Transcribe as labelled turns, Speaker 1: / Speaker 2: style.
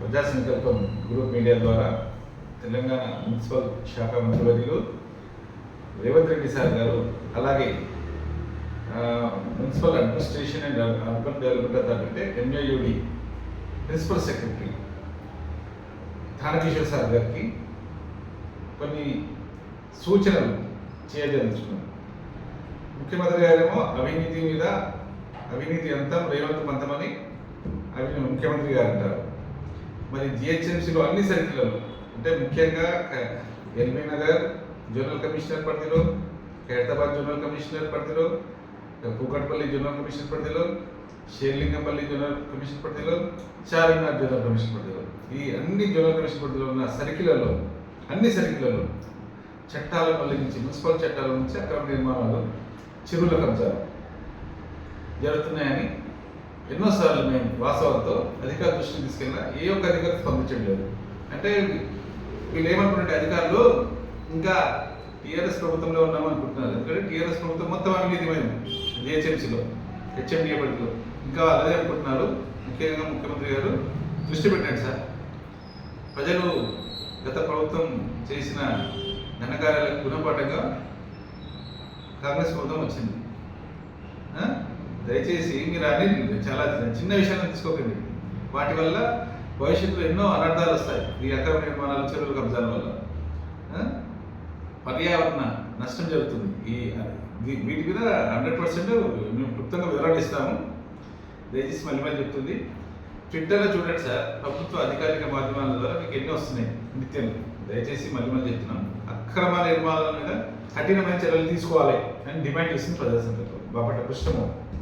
Speaker 1: ప్రజా సంకల్పం group media ద్వారా తెలంగాణ మున్సిపల్ శాఖ మంత్రివర్యులు రేవంత్ రెడ్డి సార్ గారు అలాగే municipal administration and urban development authority అంటే MAUD principal secretary Dana Kishore sir గారికి కొన్ని సూచనలు చేయదలుచుకున్నాను ముఖ్యమంత్రి గారేమో అవినీతి మీద అవినీతి అంతా రేవంత్ పంతమని అవి ముఖ్యమంత్రి గారు అంటారు. మరి జిహెచ్ఎంసీలో అన్ని సర్కిళ్ళలో అంటే ముఖ్యంగా ఎల్బీ నగర్ జోనల్ కమిషనర్ పరిధిలో ఖైరతాబాద్ జోనల్ కమిషనర్ పరిధిలో కూకట్పల్లి జోనల్ కమిషనర్ పరిధిలో షేర్లింగంపల్లి జోనల్ కమిషనర్ పరిధిలో చార్మినార్ జోనల్ కమిషనర్ పరిధిలో. ఈ అన్ని జోనల్ కమిషన్ పరిధిలో ఉన్న సర్కిళ్ళలో అన్ని సర్కిళ్ళలో చట్టాల నుంచి మున్సిపల్ చట్టాల నుంచి అక్రమ నిర్మాణాలు చెరువుల కబ్జాలు జరుగుతున్నాయని ఎన్నోసార్లు మేము వాస్తవంతో అధికార దృష్టికి తీసుకెళ్ళినా ఏ ఒక్క అధికారి స్పందించడం లేదు. అంటే వీళ్ళు ఏమనుకుంటే అధికారులు ఇంకా టీఆర్ఎస్ ప్రభుత్వంలో ఉన్నాం అనుకుంటున్నారు. ఎందుకంటే టీఆర్ఎస్ ప్రభుత్వం మొత్తం అవినీతిమయం. జిహెచ్ఎంసీలో హెచ్ఎండిఏ పరిధిలో ఇంకా అదే అనుకుంటున్నారు. ముఖ్యంగా ముఖ్యమంత్రి గారు దృష్టి పెట్టండి సార్. ప్రజలు గత ప్రభుత్వం చేసిన ఘనకార్యాలకు గుణపాఠంగా కాంగ్రెస్ ప్రభుత్వం వచ్చింది. దయచేసి మీరు అన్ని చాలా చిన్న విషయాలను తీసుకోకండి. వాటి వల్ల భవిష్యత్తులో ఎన్నో అనర్థాలు వస్తాయి. ఈ అక్రమ నిర్మాణాలు చెరువుల కబ్జాల వల్ల. పర్యావరణ నష్టం జరుగుతుంది. ఈ వీ- వీటి మీద హండ్రెడ్ పర్సెంట్ మేము క్లుప్తంగా వివరాలు ఇస్తాము. దయచేసి మళ్ళీ మళ్ళీ చెప్తుంది. ట్విట్టర్లో చూడండి సార్ ప్రభుత్వ అధికారిక మాధ్యమాల ద్వారా మీకు ఎన్ని వస్తున్నాయి నిత్యం దయచేసి మళ్ళీ మళ్ళీ చెప్తున్నాం అక్రమ నిర్మాణాల మీద కఠినమైన చర్యలు తీసుకోవాలి అని డిమాండ్ చేసింది ప్రజాసంఘం సంఘటన బాపట్ల కృష్ణమోహన్.